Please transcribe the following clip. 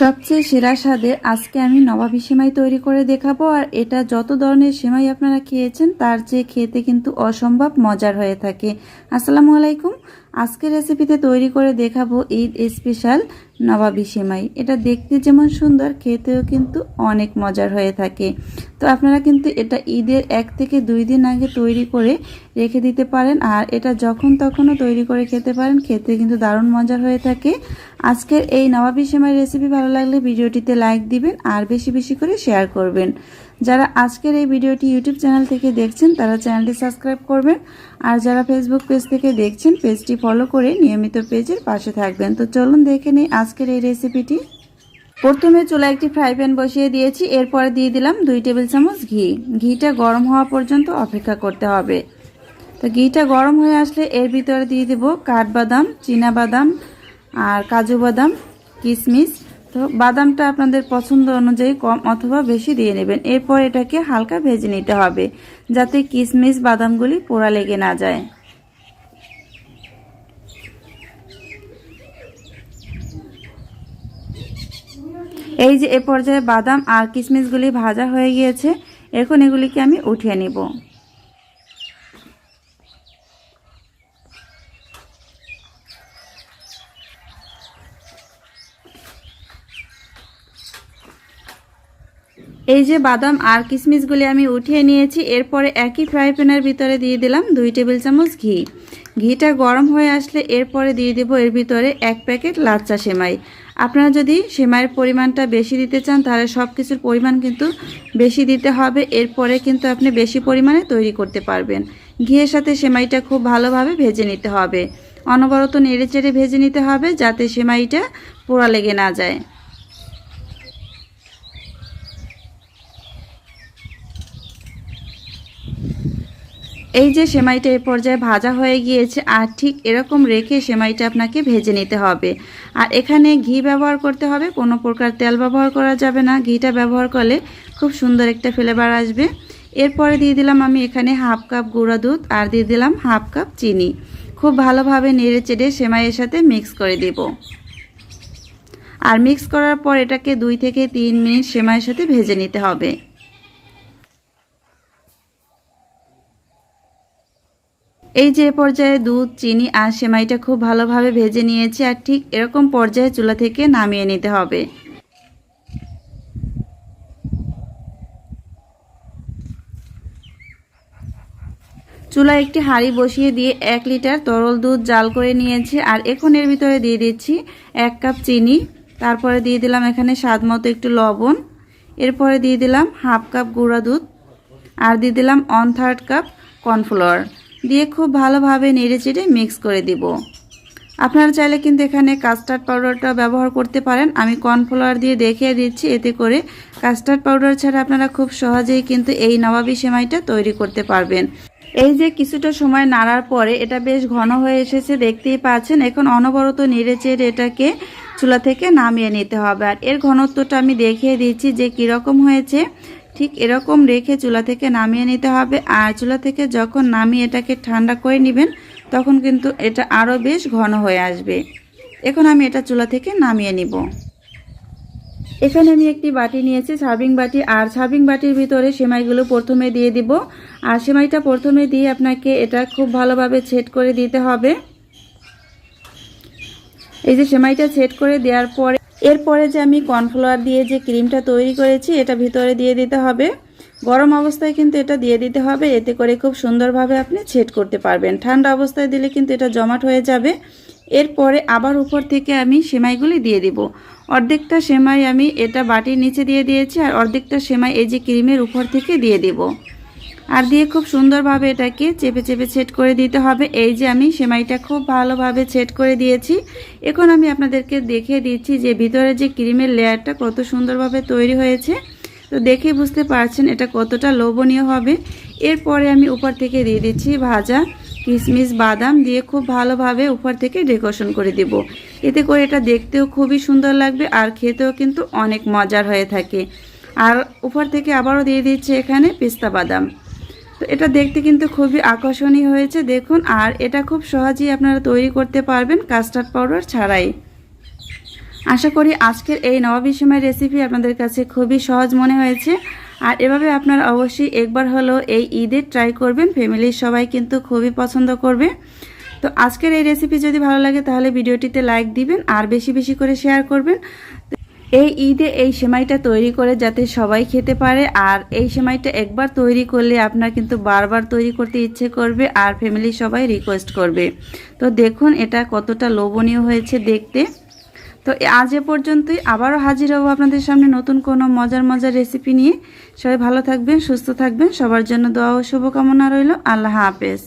সবচেয়ে সেরা স্বাদে আজকে আমি নবাবী সেমাই তৈরি করে দেখাবো, আর এটা যত ধরনের সেমাই আপনারা খেয়েছেন, তার চেয়ে খেতে কিন্তু অসম্ভব মজার হয়ে থাকে। আসসালামু আলাইকুম। আজকের রেসিপিতে তৈরি করে দেখাবো ঈদ স্পেশাল নবাবী সেমাই। এটা দেখতে যেমন সুন্দর, খেতেও কিন্তু অনেক মজার হয়ে থাকে। তো আপনারা কিন্তু এটা ঈদের এক থেকে দুই দিন আগে তৈরি করে রেখে দিতে পারেন আর এটা যখন তখনও তৈরি করে খেতে পারেন, খেতে কিন্তু দারুণ মজার হয়ে থাকে। আজকের এই নবাবি সেমাই রেসিপি ভালো লাগলে ভিডিওটিতে লাইক দিবেন আর বেশি বেশি করে শেয়ার করবেন। যারা আজকের এই ভিডিওটি ইউটিউব চ্যানেল থেকে দেখছেন, তারা চ্যানেলটি সাবস্ক্রাইব করবেন। আর যারা ফেসবুক পেজ থেকে দেখছেন পেজটি ফলো করে নিয়মিত পেজের পাশে থাকবেন। তো চলুন দেখে নিই আজকের এই রেসিপিটি প্রথমে চুলা একটি ফ্রাই প্যান বসিয়ে দিয়েছি। এরপরে দিয়ে দিলাম দুই টেবিল চামচ ঘি। ঘিটা গরম হওয়া পর্যন্ত অপেক্ষা করতে হবে। তো ঘিটা গরম হয়ে আসলে এর ভিতরে দিয়ে দেব কাঠবাদাম বাদাম আর কাজু বাদাম কিশমিশ তো বাদামটা আপনাদের পছন্দ অনুযায়ী কম অথবা বেশি দিয়ে নেবেন। এরপর এটাকে হালকা ভেজে নিতে হবে, যাতে কিশমিশ বাদামগুলি পোড়া লেগে না যায়। এই যে এ পর্যায়ে বাদাম আর কিশমিশগুলি ভাজা হয়ে গিয়েছে, এখন এগুলিকে আমি উঠিয়ে নিব। এই যে বাদাম আর কিশমিশগুলি আমি উঠিয়ে নিয়েছি, এরপরে একই ফ্রাই প্যানের ভিতরে দিয়ে দিলাম দুই টেবিল চামচ ঘি। ঘিটা গরম হয়ে আসলে এরপরে দিয়ে দেব এর ভিতরে এক প্যাকেট লাচ্চা সেমাই। আপনারা যদি সেমাইয়ের পরিমাণটা বেশি দিতে চান, তাহলে সব কিছুর পরিমাণ কিন্তু বেশি দিতে হবে, এরপরে কিন্তু আপনি বেশি পরিমাণে তৈরি করতে পারবেন। ঘিয়ের সাথে সেমাইটা খুব ভালোভাবে ভেজে নিতে হবে। অনবরত নেড়ে চেড়ে ভেজে নিতে হবে যাতে সেমাইটা পোড়া লেগে না যায়। এই যে সেমাইটা এ পর্যায়ে ভাজা হয়ে গিয়েছে, আর ঠিক এরকম রেখে সেমাইটা আপনাকে ভেজে নিতে হবে। আর এখানে ঘি ব্যবহার করতে হবে, কোনো প্রকার তেল ব্যবহার করা যাবে না। ঘিটা ব্যবহার করলে খুব সুন্দর একটা ফ্লেভার আসবে। এরপরে দিয়ে দিলাম আমি এখানে হাফ কাপ গুঁড়া দুধ আর দিয়ে দিলাম হাফ কাপ চিনি। খুব ভালোভাবে নেড়ে চেড়ে সেমাইয়ের সাথে মিক্স করে দেব। আর মিক্স করার পর এটাকে দুই থেকে তিন মিনিট সেমাইয়ের সাথে ভেজে নিতে হবে। এই যে পর্যায়ে দুধ, চিনি আর সেমাইটা খুব ভালোভাবে ভেজে নিয়েছি আর ঠিক এরকম পর্যায়ে চুলা থেকে নামিয়ে নিতে হবে। চুলা একটি হাঁড়ি বসিয়ে দিয়ে এক লিটার তরল দুধ জাল করে নিয়েছি আর এখন এর ভিতরে দিয়ে দিচ্ছি এক কাপ চিনি, তারপরে দিয়ে দিলাম এখানে স্বাদ মতো একটু লবণ, এরপরে দিয়ে দিলাম হাফ কাপ গুঁড়া দুধ আর দিয়ে দিলাম ওয়ান থার্ড কাপ কর্নফ্লাওয়ার দিয়ে খুব ভালোভাবে নেড়ে চেড়ে মিক্স করে দিব। আপনারা চাইলে কিন্তু এখানে কাস্টার্ড পাউডারটা ব্যবহার করতে পারেন। আমি কর্নফ্লাওয়ার দিয়ে দেখিয়ে দিচ্ছি, এতে করে কাস্টার্ড পাউডার ছাড়া আপনারা খুব সহজেই কিন্তু এই নবাবি সেমাইটা তৈরি করতে পারবেন। এই যে কিছুটা সময় নাড়ার পরে এটা বেশ ঘন হয়ে এসেছে, দেখতেই পাচ্ছেন। এখন অনবরত নেড়ে চেড়ে এটাকে চুলা থেকে নামিয়ে নিতে হবে। আর এর ঘনত্বটা আমি দেখিয়ে দিচ্ছি যে কীরকম হয়েছে। ঠিক এরকম রেখে চুলা থেকে নামিয়ে নিতে হবে। আর চুলা থেকে যখন নামিয়ে এটাকে ঠান্ডা করে নেবেন, তখন কিন্তু এটা আরও বেশ ঘন হয়ে আসবে। এখন আমি এটা চুলা থেকে নামিয়ে নিব। এখানে আমি একটি বাটি নিয়েছি, সার্ভিং বাটি। আর সার্ভিং বাটির ভিতরে সেমাইগুলো প্রথমে দিয়ে দিব। আর সেমাইটা প্রথমে দিয়ে আপনাকে এটা খুব ভালোভাবে ছেট করে দিতে হবে। এই যে সেমাইটা ছেট করে দেওয়ার পরে এরপরে যে আমি কর্নফ্লাওয়ার দিয়ে যে ক্রিমটা তৈরি করেছি, এটা ভিতরে দিয়ে দিতে হবে। গরম অবস্থায় কিন্তু এটা দিয়ে দিতে হবে। এতে করে খুব সুন্দরভাবে আপনি ছেট করতে পারবেন। ঠান্ডা অবস্থায় দিলে কিন্তু এটা জমাট হয়ে যাবে। এরপরে আবার উপর থেকে আমি সেমাইগুলি দিয়ে দিব। অর্ধেকটা সেমাই আমি এটা বাটির নিচে দিয়ে দিয়েছি আর অর্ধেকটা সেমাই এই যে ক্রিমের উপর থেকে দিয়ে দিব। আর দিয়ে খুব সুন্দরভাবে এটাকে চেপে চেপে ছেট করে দিতে হবে। এই যে আমি সেমাইটা খুব ভালোভাবে ছেট করে দিয়েছি। এখন আমি আপনাদেরকে দেখিয়ে দিচ্ছি যে ভিতরে যে ক্রিমের লেয়ারটা কত সুন্দরভাবে তৈরি হয়েছে। তো দেখে বুঝতে পারছেন এটা কতটা লোভনীয় হবে। এরপরে আমি উপর থেকে দিয়ে দিচ্ছি ভাজা কিশমিশ বাদাম দিয়ে খুব ভালোভাবে উপর থেকে ডেকোরেশন করে দেব। এতে করে এটা দেখতেও খুবই সুন্দর লাগবে আর খেতেও কিন্তু অনেক মজার হয়ে থাকে। আর উপর থেকে আবারও দিয়ে দিচ্ছে এখানে পিস্তা বাদাম। তো এটা দেখতে কিন্তু খুবই আকর্ষণীয় হয়েছে, দেখুন। আর এটা খুব সহজেই আপনারা তৈরি করতে পারবেন কাস্টার্ড পাউডার ছাড়াই। আশা করি আজকের এই নবাবী সেমাই রেসিপি আপনাদের কাছে খুবই সহজ মনে হয়েছে। আর এভাবে আপনারা অবশ্যই একবার হলেও এই ঈদের ট্রাই করবেন। ফ্যামিলির সবাই কিন্তু খুবই পছন্দ করবে। তো আজকের এই রেসিপি যদি ভালো লাগে তাহলে ভিডিওটিতে লাইক দিবেন আর বেশি বেশি করে শেয়ার করবেন। এই ঈদে এই সেমাইটা তৈরি করে যাতে সবাই খেতে পারে, আর এই সেমাইটা একবার তৈরি করলে আপনার কিন্তু বারবার তৈরি করতে ইচ্ছে করবে আর ফ্যামিলি সবাই রিকোয়েস্ট করবে। তো দেখুন এটা কতটা লোভনীয় হয়েছে দেখতে। তো আজ এ পর্যন্তই, আবারও হাজির হব আপনাদের সামনে নতুন কোনো মজার মজার রেসিপি নিয়ে। সবাই ভালো থাকবেন, সুস্থ থাকবেন, সবার জন্য দোয়া ও শুভকামনা রইল। আল্লাহ হাফেজ।